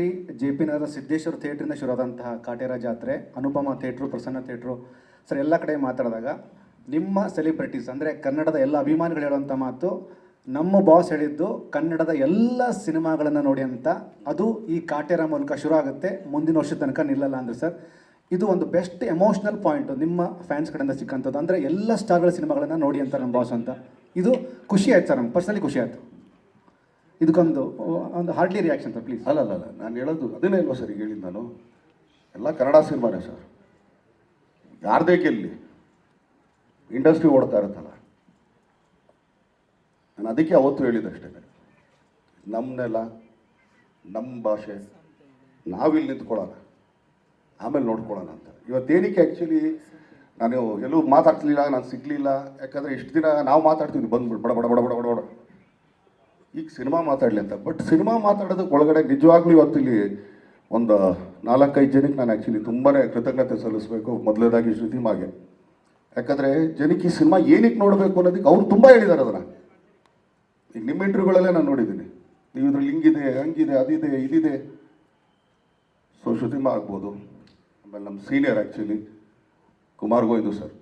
Shri J P Nagar Siddeshwara ಥಿಯೇಟ್ರಿಂದ ಶುರುವಾದಂತಹ ಕಾಟೇರ ಜಾತ್ರೆ, Anupama theatre, Prasanna theatre, sir ಎಲ್ಲ ಕಡೆ ಮಾತಾಡಿದಾಗ ನಿಮ್ಮ ಸೆಲೆಬ್ರಿಟೀಸ್ ಅಂದರೆ ಕನ್ನಡದ ಎಲ್ಲ ಅಭಿಮಾನಿಗಳು ಹೇಳುವಂಥ ಮಾತು, ನಮ್ಮ ಬಾಸ್ ಹೇಳಿದ್ದು ಕನ್ನಡದ ಎಲ್ಲ ಸಿನಿಮಾಗಳನ್ನು ನೋಡಿ ಅಂತ. ಅದು ಈ ಕಾಟೇರ ಮೂಲಕ ಶುರು ಆಗುತ್ತೆ, ಮುಂದಿನ ವರ್ಷದ ತನಕ ನಿಲ್ಲಲ್ಲ ಅಂದರೆ ಸರ್. ಇದು ಒಂದು ಬೆಸ್ಟ್ ಎಮೋಷ್ನಲ್ ಪಾಯಿಂಟು ನಿಮ್ಮ ಫ್ಯಾನ್ಸ್ ಕಡೆಯಿಂದ ಸಿಕ್ಕಂಥದ್ದು. ಅಂದರೆ ಎಲ್ಲ ಸ್ಟಾರ್ಗಳ ಸಿನಿಮಾಗಳನ್ನು ನೋಡಿ ಅಂತ ನಮ್ಮ ಬಾಸ್ ಅಂತ. ಇದು ಖುಷಿ ಆಯ್ತು ಸರ್ ನಮ್ಗೆ ಪರ್ಸನಲಿ ಖುಷಿ ಆಯಿತು. ಇದಕ್ಕೊಂದು ಒಂದು ಹಾರ್ಡ್ಲಿ ರಿಯಾಕ್ಷನ್ ಸರ್ ಪ್ಲೀಸ್ ಅಲ್ಲ ಅಲ್ಲ ನಾನು ಹೇಳೋದು ಅದನ್ನೇ ಅಲ್ವಾ ಸರ್ ಹೇಳಿದ್ದು ನಾನು? ಎಲ್ಲ ಕನ್ನಡ ಸಿನಿಮಾನೇ ಸರ್ ಯಾರದೇ ಗೆಲ್ಲಿ ಇಂಡಸ್ಟ್ರಿ ಓಡ್ತಾ ಇರುತ್ತಲ್ಲ. ನಾನು ಅದಕ್ಕೆ ಅವತ್ತು ಹೇಳಿದ್ದಷ್ಟೇ ನಮ್ಮ ನೆಲ ನಮ್ಮ ಭಾಷೆ ನಾವಿಲ್ಲಿ ನಿಂತ್ಕೊಳ್ಳೋಣ. ಆಮೇಲೆ ನೋಡ್ಕೊಳ್ಳೋಣ ಅಂತ. ಇವತ್ತೇನಕ್ಕೆ ಆ್ಯಕ್ಚುಲಿ ನಾನು ಎಲ್ಲೂ ಮಾತಾಡ್ತಿರ್ಲಿಲ್ಲ ನಾನು ಸಿಗಲಿಲ್ಲ. ಯಾಕಂದರೆ ಇಷ್ಟು ದಿನ ನಾವು ಮಾತಾಡ್ತೀವಿ ಬಂದ್ಬಿಟ್ಟು ಬಡ ಬಡ ಬಡ ಬಡ ಬಡ ಬಡ. ಈಗ ಸಿನಿಮಾ ಮಾತಾಡಲಿ ಅಂತ. ಬಟ್ ಸಿನಿಮಾ ಮಾತಾಡೋದಕ್ಕೆ ಒಳಗಡೆ ನಿಜವಾಗ್ಲೂ ಇವತ್ತು ಇಲ್ಲಿ ಒಂದು ನಾಲ್ಕೈದು ಜನಕ್ಕೆ ನಾನು ಆ್ಯಕ್ಚುಲಿ ತುಂಬಾ ಕೃತಜ್ಞತೆ ಸಲ್ಲಿಸಬೇಕು. ಮೊದಲನೇದಾಗಿ ಶ್ರುತಿಮಾಗೆ ಯಾಕಂದರೆ ಜನಕ್ಕೆ ಈ ಸಿನಿಮಾ ಏನಕ್ಕೆ ನೋಡಬೇಕು ಅನ್ನೋದಕ್ಕೆ ಅವ್ರು ತುಂಬ ಹೇಳಿದ್ದಾರೆ ಅದನ್ನು. ಈಗ ನಿಮ್ಮ ನಾನು ನೋಡಿದ್ದೀನಿ. ನೀವು ಇದ್ರಲ್ಲಿ ಹಿಂಗಿದೆ, ಹಂಗಿದೆ, ಅದಿದೆ, ಇದಿದೆ. ಸೊ ಶ್ರುತಿಮಾ ಆಗ್ಬೋದು. ಆಮೇಲೆ ನಮ್ಮ senior actually Kumar Govindu sir.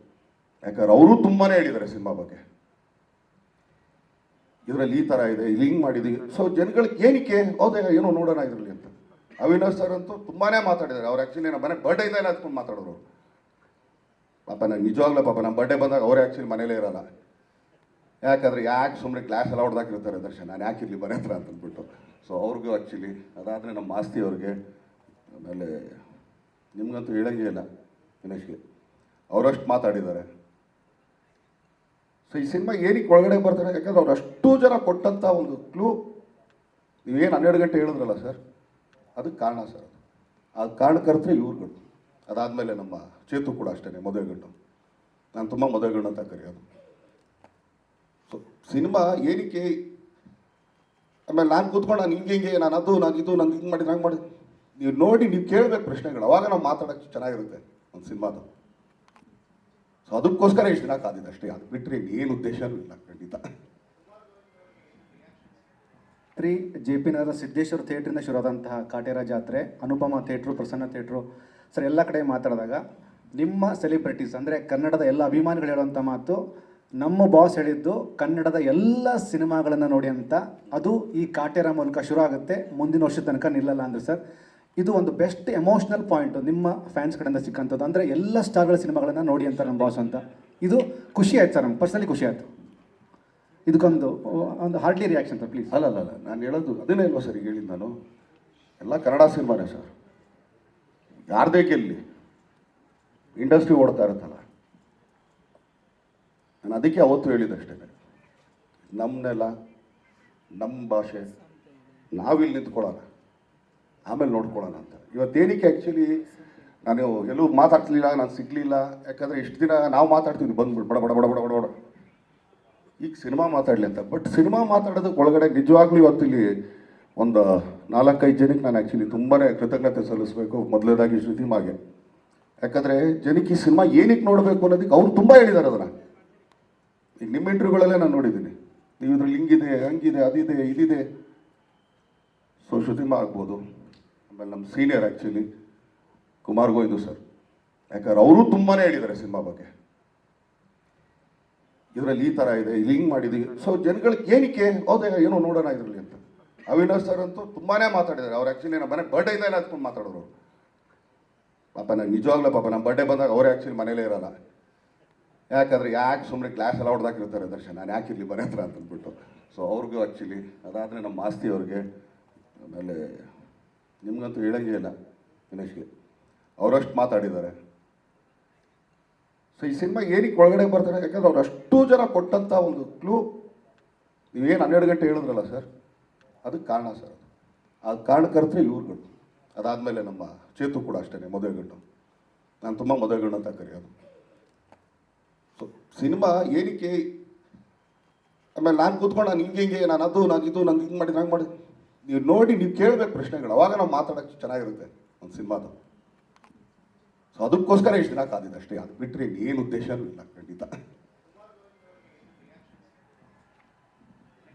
ಯಾಕಂದ್ರೆ ಅವರು ತುಂಬಾ ಹೇಳಿದ್ದಾರೆ ಸಿನಿಮಾ ಬಗ್ಗೆ. ಇದರಲ್ಲಿ ಈ ಥರ ಇದೆ, ಇಲ್ಲಿ ಹಿಂಗೆ ಮಾಡಿದ್ದೀವಿ ಸೊ ಜನಗಳಿಗೆ ಏನಕ್ಕೆ? ಹೌದೇ ಏನೋ ನೋಡೋಣ ಇದರಲ್ಲಿ ಅಂತ. ಅವಿನಾಶ್ ಸರ್ ಅಂತೂ ತುಂಬಾ ಮಾತಾಡಿದ್ದಾರೆ. ಅವ್ರು ಆ್ಯಕ್ಚುಲಿ ನಮ್ಮ ಮನೆ ಬರ್ಡೇಯಿಂದ ಎಲ್ಲ ಹತ್ಕೊಂಡು ಮಾತಾಡೋರು ಪಾಪ ನಾನು ನಿಜವಾಗ್ಲೂ ಪಾಪ ನಮ್ಮ ಬರ್ಡೇ ಬಂದಾಗ ಅವರೇ ಆ್ಯಕ್ಚುಲಿ ಮನೇಲೇ ಇರಲ್ಲ. ಯಾಕಂದ್ರೆ ಯಾಕೆ ಸುಮ್ಮನೆ ಕ್ಲಾಸ್ ಎಲ್ಲ ಹೊಡೆದಾಕಿರ್ತಾರೆ ದರ್ಶನ್? ನಾನು ಯಾಕೆ ಇರಲಿ ಮನೆ ಹತ್ರ ಅಂತ ಅಂದ್ಬಿಟ್ಟು. ಸೊ ಅವ್ರಿಗೂ ಆ್ಯಕ್ಚುಲಿ ಅದಾದರೆ ನಮ್ಮ ಮಾಸ್ತಿ ಅವ್ರಿಗೆ. ಆಮೇಲೆ ನಿಮ್ಗಂತೂ ಹೇಳಂಗೇ ಇಲ್ಲ ದಿನೇಶ್ಗೆ ಅವರಷ್ಟು ಮಾತಾಡಿದ್ದಾರೆ. ಸೊ ಈ ಸಿನಿಮಾ ಏನಕ್ಕೆ ಒಳಗಡೆ ಬರ್ತಾರೆ ಯಾಕಂದ್ರೆ ಅವ್ರು ಅಷ್ಟು ಜನ ಕೊಟ್ಟಂಥ ಒಂದು ಕ್ಲೂ ನೀವೇನು ಹನ್ನೆರಡು ಗಂಟೆ ಹೇಳಿದ್ರಲ್ಲ ಸರ್ ಅದಕ್ಕೆ ಕಾರಣ ಸರ್ ಅದು. ಆ ಕಾರಣಕರ್ತರೆ ಇವ್ರುಗಳು ಅದಾದಮೇಲೆ ನಮ್ಮ ಚೇತು ಕೂಡ ಅಷ್ಟೇ ಮದುವೆ ಗಂಡು. ನಾನು ತುಂಬ ಮದುವೆ ಗಂಡು ಅಂತ ಕರೆಯೋದು. ಸೊ ಸಿನಿಮಾ ಏನಕ್ಕೆ? ಆಮೇಲೆ ನಾನು ಕೂತ್ಕೊಂಡು ನಾನು ಹಿಂಗೆ ಹಿಂಗೆ, ನಾನು ಅದು, ನಾನು ಇದು ನಾನು ಹಿಂಗೆ ಮಾಡಿದ್ರೆ ಹಂಗೆ ಮಾಡಿ ನೀವು ನೋಡಿ, ನೀವು ಕೇಳಬೇಕು ಪ್ರಶ್ನೆಗಳು. ಅವಾಗ ನಾವು ಮಾತಾಡೋಕ್ಕೆ ಚೆನ್ನಾಗಿರುತ್ತೆ ಒಂದು ಸಿನಿಮಾದು ಸೊ ಅದಕ್ಕೋಸ್ಕರ ಇಷ್ಟು ದಿನ ಕಾದಿದೆ ಅಷ್ಟೇ ಅದು ಬಿಟ್ಟರೆ ಏನು ಉದ್ದೇಶನೂ ಇಲ್ಲ, ಖಂಡಿತ. ತ್ರೀ, ಜೆ ಪಿ ನಗರದ ಸಿದ್ದೇಶ್ವರ ಥಿಯೇಟ್ರಿಂದ ಶುರುವಾದಂತಹ ಕಾಟೇರ ಜಾತ್ರೆ, Anupama theatre, Prasanna theatre, sir, ಎಲ್ಲ ಕಡೆ ಮಾತಾಡಿದಾಗ ನಿಮ್ಮ ಸೆಲೆಬ್ರಿಟೀಸ್ ಅಂದರೆ ಕನ್ನಡದ ಎಲ್ಲ ಅಭಿಮಾನಿಗಳು ಹೇಳುವಂಥ ಮಾತು, ನಮ್ಮ ಬಾಸ್ ಹೇಳಿದ್ದು ಕನ್ನಡದ ಎಲ್ಲ ಸಿನಿಮಾಗಳನ್ನು ನೋಡಿ ಅಂತ. ಅದು ಈ ಕಾಟೇರ ಮೂಲಕ ಶುರು ಆಗುತ್ತೆ. ಮುಂದಿನ ವರ್ಷದ ತನಕ ನಿಲ್ಲಲ್ಲ ಅಂದರೆ ಸರ್ ಇದು ಒಂದು ಬೆಸ್ಟ್ ಎಮೋಷ್ನಲ್ ಪಾಯಿಂಟ್ ನಿಮ್ಮ ಫ್ಯಾನ್ಸ್ ಕಡೆಯಿಂದ ಸಿಕ್ಕಂಥದ್ದು. ಅಂದರೆ ಎಲ್ಲ ಸ್ಟಾರ್ಗಳ ಸಿನಿಮಾಗಳನ್ನು ನೋಡಿ ಅಂತ ನಮ್ಮ ಬಾಸ್ ಅಂತ. ಇದು ಖುಷಿ ಆಯ್ತು ಸರ್ ನಮ್ಗೆ. ಪರ್ಸನಲಿ ಖುಷಿ ಆಯಿತು. ಇದಕ್ಕೊಂದು, ಒಂದು ಹಾರ್ಡ್ಲಿ ರಿಯಾಕ್ಷನ್ ಸರ್ ಪ್ಲೀಸ್ ಅಲ್ಲ ಅಲ್ಲ ನಾನು ಹೇಳೋದು ಅದನ್ನೇ ಇಲ್ವಾ ಸರ್ ಈಗ ಹೇಳಿದ್ದು ನಾನು. ಎಲ್ಲ ಕನ್ನಡ ಸಿನಿಮಾನೇ ಸರ್ ಯಾರದೇ ಗೆಲ್ಲಿ ಇಂಡಸ್ಟ್ರಿ ಓಡ್ತಾ ಇರುತ್ತಲ್ಲ. ನಾನು ಅದಕ್ಕೆ ಅವತ್ತು ಹೇಳಿದ್ದಷ್ಟೇ ನಮ್ಮನ್ನೆಲ್ಲ ನೆಲ ನಮ್ಮ ಭಾಷೆ, ನಾವಿಲ್ಲಿ ನಿಂತ್ಕೊಳ್ಳೋಣ. ಆಮೇಲೆ ನೋಡ್ಕೊಳ್ಳೋಣ ಅಂತ. ಇವತ್ತೇನಕ್ಕೆ ಆ್ಯಕ್ಚುಲಿ ನಾನು ಎಲ್ಲೂ ಮಾತಾಡ್ತಿರ್ಲಿಲ್ಲ, ನಾನು ಸಿಗಲಿಲ್ಲ. ಯಾಕಂದರೆ ಇಷ್ಟು ದಿನ ನಾವು ಮಾತಾಡ್ತೀವಿ ಬಂದ್ಬಿಟ್ಟು ಬಡ ಬಡ ಬಡ ಬಡ ಬಡ ಬಡ. ಈಗ ಸಿನಿಮಾ ಮಾತಾಡಲಿ ಅಂತ. ಬಟ್ ಸಿನಿಮಾ ಮಾತಾಡೋದಕ್ಕೆ ಒಳಗಡೆ ನಿಜವಾಗ್ಲೂ ಇವತ್ತು ಇಲ್ಲಿ ಒಂದು ನಾಲ್ಕೈದು ಜನಕ್ಕೆ ನಾನು ಆ್ಯಕ್ಚುಲಿ ತುಂಬಾ ಕೃತಜ್ಞತೆ ಸಲ್ಲಿಸಬೇಕು, ಮೊದಲನೇದಾಗಿ ಶ್ರುತಿಮಾಗೆ. ಯಾಕಂದರೆ ಜನಕ್ಕೆ ಈ ಸಿನಿಮಾ ಏನಕ್ಕೆ ನೋಡಬೇಕು ಅನ್ನೋದಕ್ಕೆ ಅವ್ರು ತುಂಬ ಹೇಳಿದ್ದಾರೆ ಅದನ್ನು. ಈಗ ನಿಮ್ಮ ಇಂಟರ್ವ್ಯೂಗಳಲ್ಲೇ ನಾನು ನೋಡಿದ್ದೀನಿ. ನೀವು ಇದ್ರಲ್ಲಿ ಹಿಂಗಿದೆ, ಹಂಗಿದೆ, ಅದಿದೆ, ಇದಿದೆ. ಸೊ ಶ್ರುತಿಮಾ ಆಗ್ಬೋದು. ಆಮೇಲೆ ನಮ್ಮ senior actually Kumar Govindu sir. ಯಾಕಂದ್ರೆ ಅವರು ತುಂಬಾ ಹೇಳಿದ್ದಾರೆ ಸಿನಿಮಾ ಬಗ್ಗೆ. ಇದರಲ್ಲಿ ಈ ಥರ ಇದೆ, ಇಲ್ಲಿ ಹಿಂಗೆ ಮಾಡಿದ್ದೀವಿ ಸೊ ಜನಗಳಿಗೆ ಏನಕ್ಕೆ, ಹೌದೇ ಏನೋ ನೋಡೋಣ ಇದರಲ್ಲಿ ಅಂತ. ಅವಿನಾಶ್ ಸರ್ ಅಂತೂ ತುಂಬಾ ಮಾತಾಡಿದ್ದಾರೆ. ಅವ್ರು ಆ್ಯಕ್ಚುಲಿ ನಮ್ಮ ಮನೆ ಬರ್ಡೇಯಿಂದ ಎಲ್ಲ ಹತ್ಕೊಂಡು ಮಾತಾಡೋರು. ಪಾಪ ನಾನು ನಿಜವಾಗ್ಲೂ ಪಾಪ ನಮ್ಮ ಬರ್ಡೇ ಬಂದಾಗ ಅವ್ರು ಆ್ಯಕ್ಚುಲಿ ಮನೇಲೇ ಇರಲ್ಲ. ಯಾಕಂದ್ರೆ ಯಾಕೆ ಸುಮ್ಮನೆ ಕ್ಲಾಸ್ ಎಲ್ಲ ಹೊಡೆದಾಕಿರ್ತಾರೆ ದರ್ಶನ್, ನಾನು ಯಾಕೆ ಇರಲಿ ಮನೆ ಹತ್ರ ಅಂತಂದ್ಬಿಟ್ಟು. ಸೊ ಅವ್ರಿಗೂ ಆ್ಯಕ್ಚುಲಿ ಅದಾದರೆ ನಮ್ಮ ಮಾಸ್ತಿಯವ್ರಿಗೆ ಆಮೇಲೆ ನಿಮ್ಗಂತೂ ಹೇಳಂಗೇ ಇಲ್ಲ ದಿನೇಶ್ಗೆ. ಅವರಷ್ಟು ಮಾತಾಡಿದ್ದಾರೆ. ಸೊ ಈ ಸಿನಿಮಾ ಏನಕ್ಕೆ ಒಳಗಡೆ ಬರ್ತಾರೆ ಯಾಕಂದ್ರೆ ಅವ್ರು ಅಷ್ಟು ಜನ ಕೊಟ್ಟಂಥ ಒಂದು ಕ್ಲೂ ನೀವೇನು ಹನ್ನೆರಡು ಗಂಟೆ ಹೇಳಿದ್ರಲ್ಲ ಸರ್ ಅದಕ್ಕೆ ಕಾರಣ ಸರ್ ಆ ಕಾರಣಕರ್ತರೆ ಇವ್ರುಗಳು ಅದಾದಮೇಲೆ ನಮ್ಮ ಚೇತು ಕೂಡ ಅಷ್ಟೇ ಮದುವೆ ಗಂಡು ನಾನು ತುಂಬ ಮದುವೆ ಗಂಡು ಅಂತ ಕರೆಯೋದು. ಸೊ ಸಿನಿಮಾ ಏನಕ್ಕೆ? ಆಮೇಲೆ ನಾನು ಕೂತ್ಕೊಂಡು ನಾನು ಹಿಂಗೆ ಹಿಂಗೆ, ನಾನು ಅದು, ನಾನು ಇದು ನಾನು ಹಿಂಗೆ ಮಾಡಿದ್ರೆ ಹಂಗೆ ಮಾಡಿ ನೀವು ನೋಡಿ, ನೀವು ಕೇಳಬೇಕು ಪ್ರಶ್ನೆಗಳು. ಅವಾಗ ನಾವು ಮಾತಾಡೋಕ್ಕೆ ಚೆನ್ನಾಗಿರುತ್ತೆ ಒಂದು ಸಿನಿಮಾದು. ಸೊ ಅದಕ್ಕೋಸ್ಕರ ಇಷ್ಟು ದಿನ ಕಾದಿದೆ ಅಷ್ಟೇ. ಅದು ಬಿಟ್ಟರೆ ಏನು ಉದ್ದೇಶನೂ ಇಲ್ಲ, ಖಂಡಿತ.